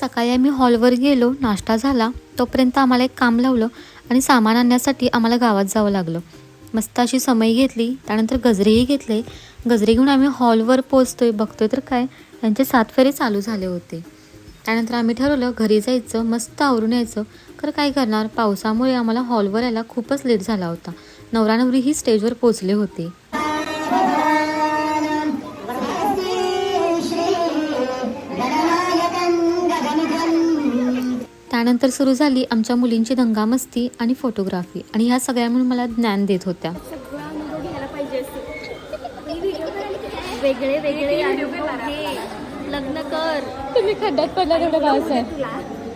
सकाळी आम्ही हॉलवर गेलो नाश्ता झाला. तोपर्यंत आम्हाला एक काम लावलं आणि सामान आणण्यासाठी आम्हाला गावात जावं लागलं. मस्त अशी समय घेतली त्यानंतर गजरेही घेतले. गजरे घेऊन आम्ही हॉलवर पोचतोय बघतोय तर काय? त्यांचे सात फेरे चालू झाले होते. त्यानंतर आम्ही ठरवलं घरी जायचं मस्त आवरून यायचं. तर काय करणार? पावसामुळे आम्हाला हॉलवर यायला खूपच लेट झाला होता. नवरा ही स्टेजवर पोचले होते. त्यानंतर सुरू झाली आमच्या मुलींची दंगामस्ती आणि फोटोग्राफी. आणि ह्या सगळ्या मिळून मला ज्ञान देत होत्या. वेगळे वेगळे अनुभव घे लग्न कर. तुम्ही खड्ड्यात पडला तेवढं गावच आहे तुला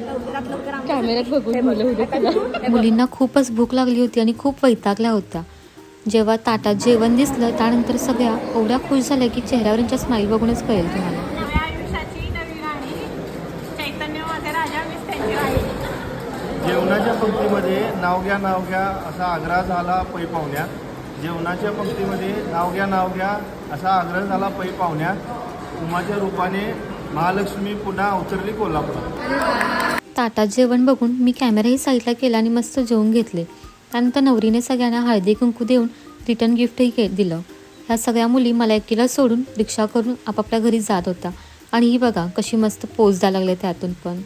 लवकरात लवकर आम्हाला कॅमेऱ्यात बघून मुलं होते मुलींना खूपच भूक लागली होती आणि खूप वैतागल्या होत्या. जेव्हा ताटात जेवण दिसलं त्यानंतर सगळ्या एवढ्या खुश झाल्या की चेहऱ्यावर त्यांच्या स्माईल बघूनच कळेल तुम्हाला नव्या आयुष्याची नवी राणी चैतन्य माझे राजा मीच त्यांची राणी. जेवणाच्या पंक्तीमध्ये नाव घ्या नाव घ्या असा आग्रह झाला पै पाहुण्यात जेवणाच्या पंक्तीमध्ये नाव घ्या नाव घ्या असा आग्रह झाला पै पाहुण्यात उमाच्या रूपाने महालक्ष्मी पुन्हा अवतरली कोल्हापुरात. ताटात जेवण बघून मी कॅमेराही साईडला केला आणि मस्त जेवून घेतले. त्यानंतर नवरीने सगळ्यांना हळदी कुंकू देऊन रिटर्न गिफ्टही के दिलं. ह्या सगळ्या मुली मला एकटीला सोडून रिक्षा करून आपापल्या घरी जात होत्या. आणि ही बघा कशी मस्त पोच द्यायला लागले त्यातून पण.